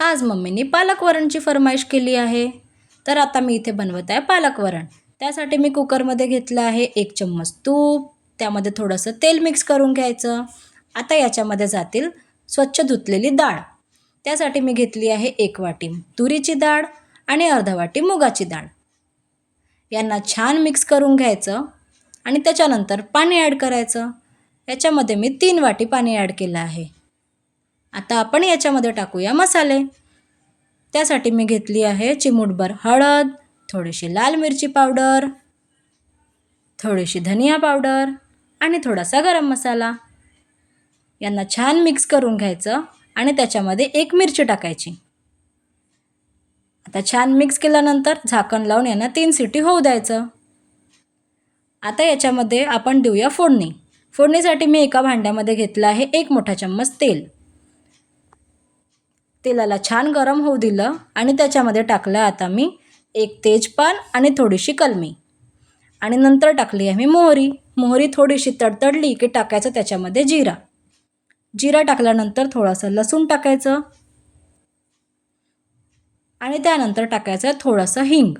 आज मम्मीने पालक वरणची फरमाईश केली आहे. तर आता मी इथे बनवत आहे पालक वरण. त्यासाठी मी कुकरमध्ये घेतलं आहे एक चम्मच तूप त्यामध्ये थोडंसं तेल मिक्स करून घ्यायचं. आता याच्यामध्ये जातील स्वच्छ धुतलेली डाळ. त्यासाठी मी घेतली आहे एक वाटी तुरीची डाळ आणि अर्धा वाटी मुगाची डाळ. यांना छान मिक्स करून घ्यायचं आणि त्याच्यानंतर पाणी ॲड करायचं. याच्यामध्ये मी तीन वाटी पाणी ॲड केलं आहे. आता आपण याच्यामध्ये टाकूया मसाले. त्यासाठी मी घेतली आहे चिमूटभर हळद थोडीशी लाल मिरची पावडर थोडीशी धनिया पावडर आणि थोडासा गरम मसाला. यांना छान मिक्स करून घ्यायचं आणि त्याच्यामध्ये एक मिरची टाकायची. आता छान मिक्स केल्यानंतर झाकण लावून यांना तीन सिटी होऊ द्यायचं. आता याच्यामध्ये आपण देऊया फोडणी. फोडणीसाठी मी एका भांड्यामध्ये घेतलं आहे एक मोठा चम्मच तेल. तेलाला छान गरम होऊ दिलं आणि त्याच्यामध्ये टाकलं आता मी एक तेजपान आणि थोडीशी कलमी. आणि नंतर टाकली आहे मी मोहरी. मोहरी थोडीशी तडतडली की टाकायचं त्याच्यामध्ये जिरा. जिरा टाकल्यानंतर थोडंसं लसूण टाकायचं. आणि त्यानंतर टाकायचं थोडंसं हिंग.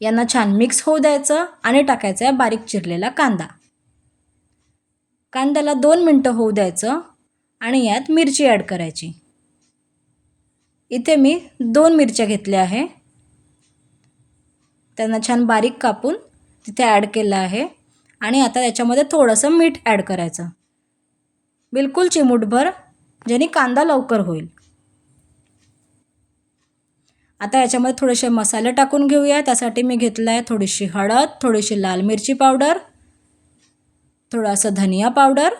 यांना छान मिक्स होऊ द्यायचं आणि टाकायचं आहे बारीक चिरलेला कांदा. कांद्याला दोन मिनटं होऊ द्यायचं. आणि यात मिरची ॲड करायची. इथे मी दोन मिरच्या घेतल्या आहे. त्यांना छान बारीक कापून तिथे ॲड केलं आहे. आणि आता याच्यामध्ये थोडंसं मीठ ॲड करायचं. बिलकुल चिमूटभर ज्याने कांदा लवकर होईल. आता याच्यामध्ये थोडेसे मसाले टाकून घेऊया. त्यासाठी मी घेतलं आहे थोडीशी हळद थोडीशी लाल मिरची पावडर थोडासा धनिया पावडर.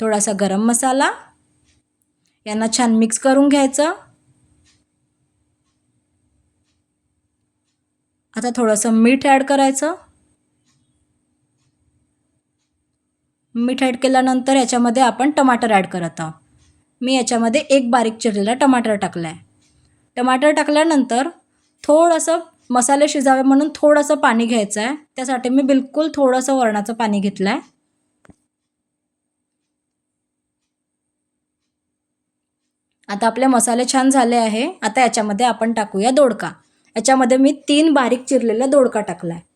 थोडासा गरम मसाला यांना छान मिक्स करून घ्यायचं. आता थोडंसं मीठ ॲड करायचं. मीठ ॲड केल्यानंतर याच्यामध्ये आपण टमाटर ॲड करत आहोत. मी याच्यामध्ये एक बारीक चिरलेला टमाटर टाकला आहे टमाटर टाकल्यानंतर थोडंसं मसाले शिजावे म्हणून थोडंसं पाणी घ्यायचं आहे त्यासाठी मी बिलकुल थोडंसं वरणाचं पाणी घेतलं आहे आता आपले मसाले छान झाले आहे. आता याच्यामध्ये आपण टाकूया दोडका. याच्यामध्ये मी तीन बारीक चिरलेला दोडका टाकला आहे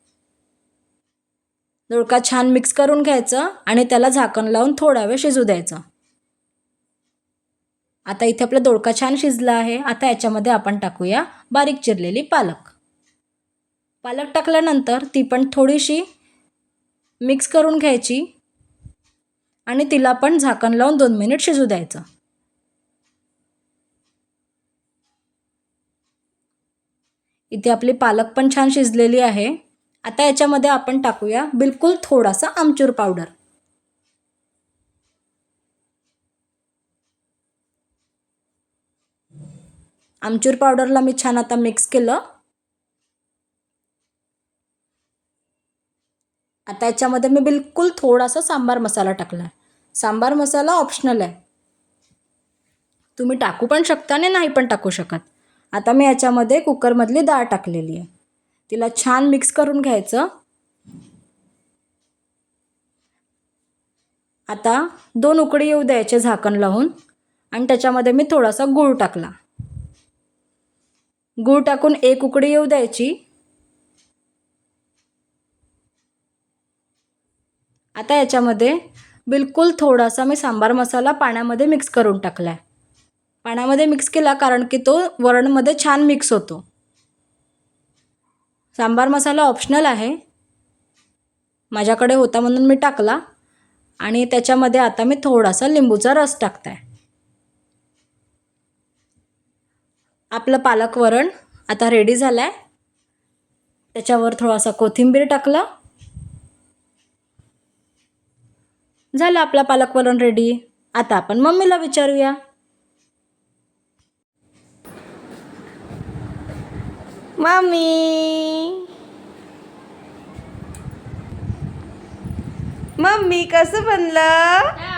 दोडका छान मिक्स करून घ्यायचं आणि त्याला झाकण लावून थोडा वेळ शिजू द्यायचं. आता इथे आपला दोडका छान शिजला आहे. आता याच्यामध्ये आपण टाकूया बारीक चिरलेली पालक. पालक टाकल्यानंतर ती पण थोडीशी मिक्स करून घ्यायची आणि तिला पण झाकण लावून दोन मिनिट शिजू द्यायचं. इथे आपली पालक पण छान शिजलेली आहे. आता याच्यामध्ये आपण टाकूया बिलकुल थोडासा आमचूर पावडर. आमचूर पावडरला मी छान आता मिक्स केलं. आता याच्यामध्ये मी बिलकुल थोडासा सांबार मसाला टाकला आहे सांबार मसाला ऑप्शनल आहे. तुम्ही टाकू पण शकता आणि नाही पण टाकू शकत. आता मी याच्यामध्ये कुकरमधली डाळ टाकलेली आहे. तिला छान मिक्स करून घ्यायचं. आता दोन उकडी येऊ द्यायचे झाकण लावून. आणि त्याच्यामध्ये मी थोडासा गूळ टाकला. गूळ टाकून एक उकडी येऊ द्यायची. आता याच्यामध्ये बिलकुल थोडासा मी सांबार मसाला पाण्यामध्ये मिक्स करून टाकला आहे पाण्यामध्ये मिक्स केला कारण की तो वरणमध्ये छान मिक्स होतो. सांबार मसाला ऑप्शनल आहे. माझ्याकडे होता म्हणून मी टाकला आणि त्याच्यामध्ये आता मी थोडासा लिंबूचा रस टाकत आहे आपलं पालक वरण आता रेडी झालं आहे त्याच्यावर थोडासा कोथिंबीर टाकलं. झालं आपला पालक वरण रेडी आता आपण मम्मीला विचारूया. मम्मी मम्मी कसं बनलं?